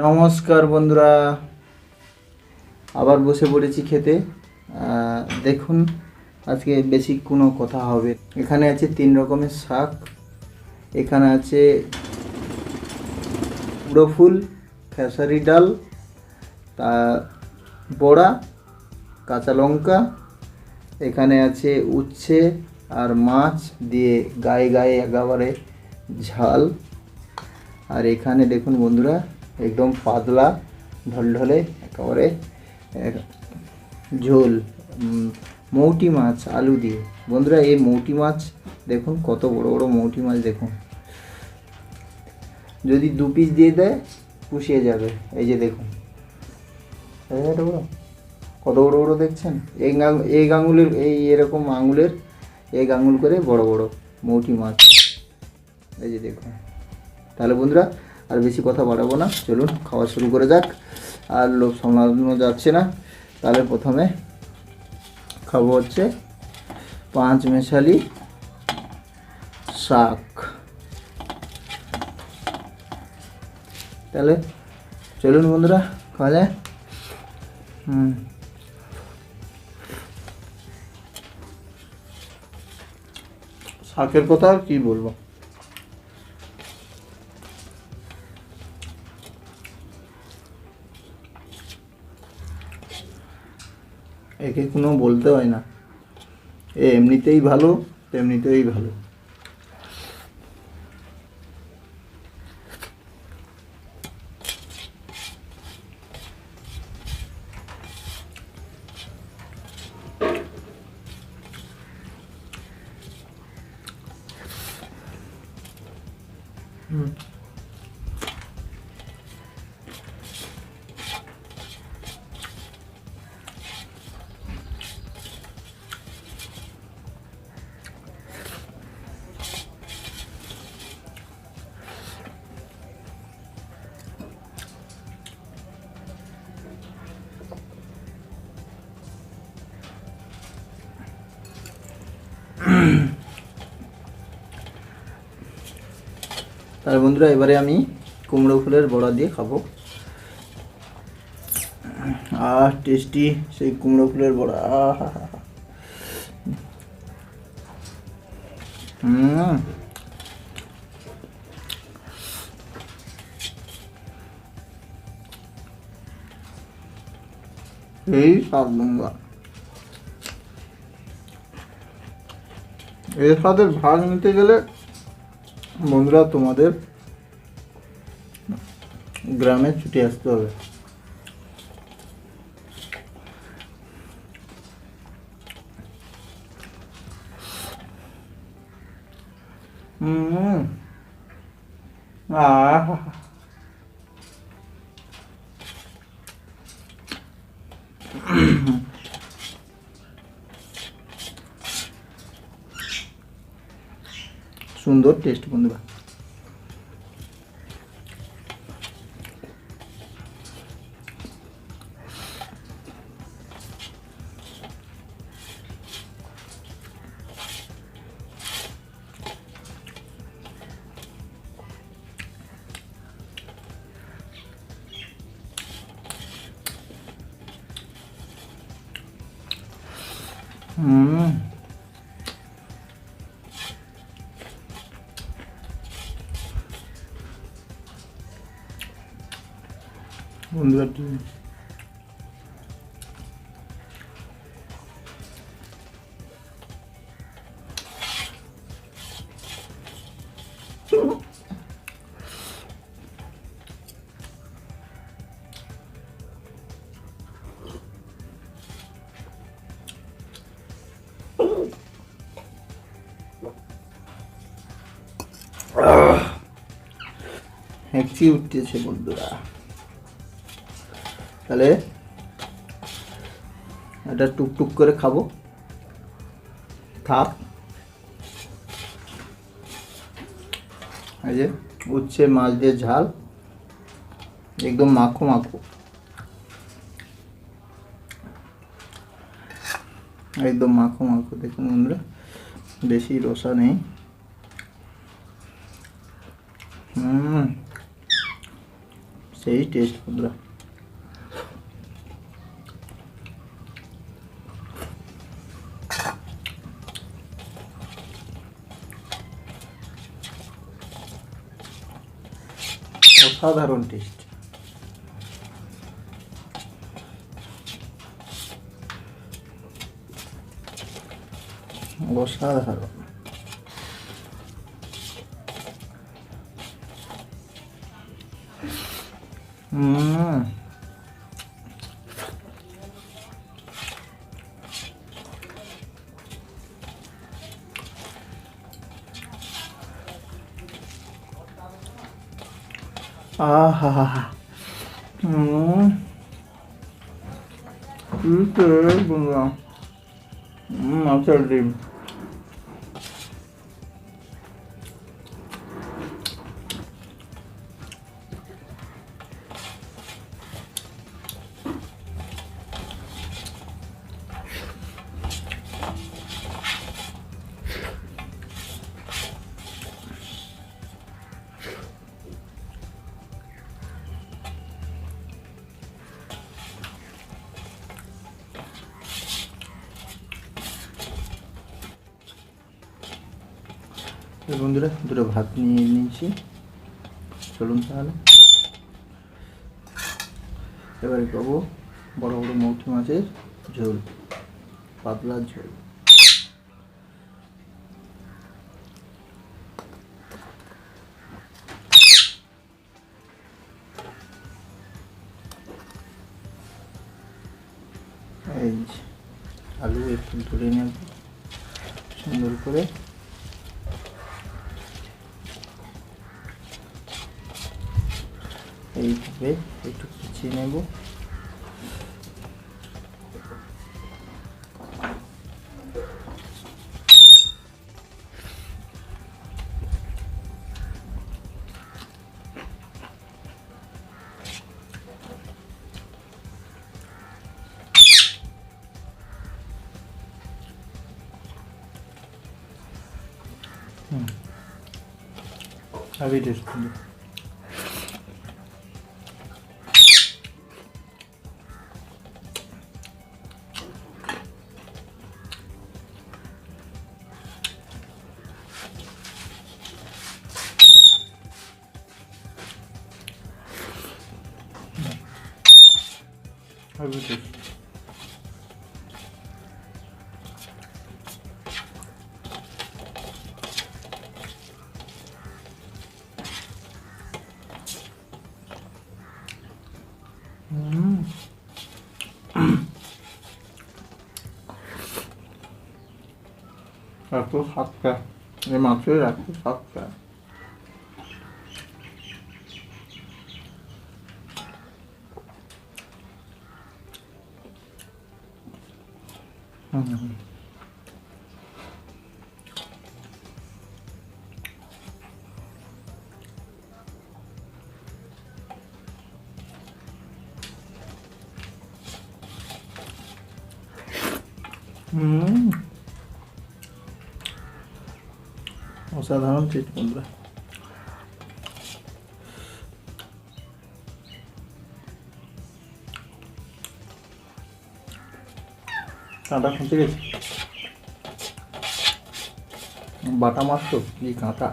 নমস্কার বন্ধুরা। আবার বসে পড়েছি খেতে। দেখুন, আজকে বেশি কোনো কথা হবে। এখানে আছে তিন রকমের শাক। এখানে আছে উড়ো ফুল, খেসারি ডাল, তা বড়া, কাঁচা লঙ্কা। এখানে আছে উচ্ছে আর মাছ দিয়ে গায়ে গায়ে একেবারে ঝাল। আর এখানে দেখুন বন্ধুরা একদম পাতলা, ঢলঢলে, একেবারে এক ঝোল মৌটি মাছ, আলু দিয়ে। বন্ধুরা, এই মৌটি মাছ দেখুন, কত বড় বড় মৌটি মাছ দেখুন। যদি দু পিস দিয়ে দেয়, পুষিয়ে যাবে। এই যে দেখুন। এই কত বড় বড় দেখছেন? এই এই আঙুলের এই এরকম আঙুলের এক আঙুল করে বড় বড় মৌটি মাছ। এই যে দেখুন। তাহলে বন্ধুরা আর বেশি কথা বাড়াবো না। চলুন, খাওয়া শুরু করে যাক। আর লোভ সামলানো যাচ্ছে না। তাহলে প্রথমে খাব হচ্ছে পাঁচ মেশালি শাক। তাহলে চলুন বন্ধুরা, খাওয়া যায়। হুম। শাকের কথা আর কি বলব? একে কোনো বলতে হয় না। এ এমনিতেই ভালো তেমনিতেই ভালো। হুম। তার বন্ধুরা, এবারে আমি কুমড়ো ফুলের বড়া দিয়ে খাব। আহ টেস্টি সেই কুমড়ো ফুলের বড়া। এই স্বাদ বন্ধুরা। এর স্বাদের ভাগ নিতে গেলে বন্ধুরা তোমাদের গ্রামে ছুটি আসতে হবে। হুম আহ সুন্দর টেস্ট বন্ধুরা হুম বন্ধুরা হেঁচি উঠতেছে বন্ধুরা। তাহলে এটা টুকটুক করে খাব। থাক। যে উচ্ছে, মাছ দিয়ে ঝাল। একদম মাখো মাখো। একদম মাখো মাখো। দেখুন বন্ধুরা, বেশি রসা নেই। হুম, সেই টেস্ট বন্ধুরা। অসাধারণ টেস্ট অসাধারণ। হুম আহা হুম কি হুম মাছের ডিম। বন্ধুরা, দুটো ভাত নিয়ে নিয়েছি। চলুন তাহলে। এবারে পাবো বড় বড় মৌটি মাছের ঝোল, পাতলা ঝোল। এই আলু একটু ধরে নেব, সুন্দর করে। এইভাবে একটু কুচিয়ে নেব hmm heavy taste heavy taste hmm এত সাতটা এই মাছের এত সাতটা হুম হুম কাঁটা খুঁজে গেছে বাটা মাছ তো এই কাঁটা?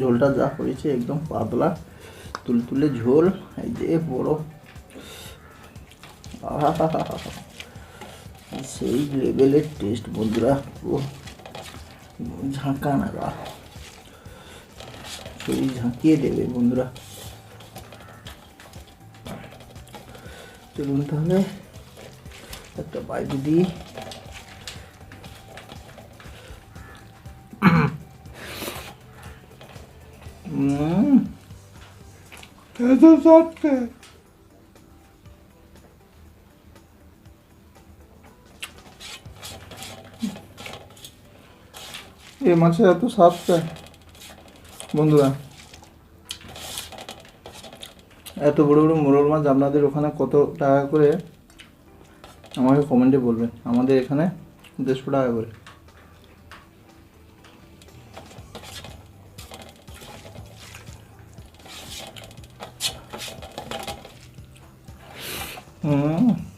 ঝোলটা যা করেছে একদম পাতলা তুলতুলে ঝোল, এই যে বড়। সেই লেভেলের টেস্ট বন্ধুরা। ঝাঁকা নাগা শরীর ঝাঁকিয়ে দেবে বন্ধুরা চলুন তাহলে একটা বাইক দিই হুম এত সত্যি এই মাছের এত স্বাদটা বন্ধুরা, এত বড় বড় মোরল মাছ আপনাদের ওখানে কত টাকা করে আমাকে কমেন্টে বলবেন। আমাদের এখানে দেড়শো টাকা করে। হুম।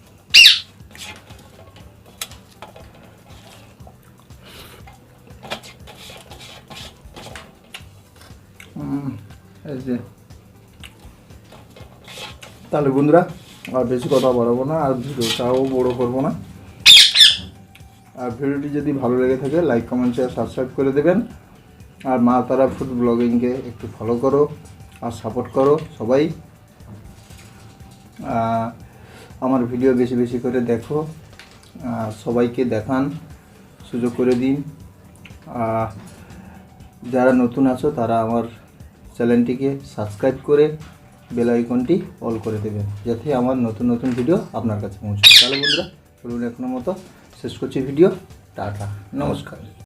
তাহলে বন্ধুরা, আর বেশি কথা বাড়াবো না, আর ভিডিওটাও বড় করব না। আর ভিডিওটি যদি ভালো লেগে থাকে লাইক কমেন্ট শেয়ার সাবস্ক্রাইব করে দেবেন। আর মা তারা ফুড ব্লগিংকে একটু ফলো করো, আর সাপোর্ট করো সবাই। আমার ভিডিও বেশি বেশি করে দেখো সবাইকে দেখান, সুযোগ করে দিন। যারা নতুন আছো, তারা আমার চ্যানেলটিকে সাবস্ক্রাইব করে বেল আইকনটি অল করে দেবেন, যাতে আমার নতুন নতুন ভিডিও আপনার কাছে পৌঁছে তাহলে বন্ধুরা চলুন এখনও মতো শেষ করছি ভিডিও। টাটা, নমস্কার।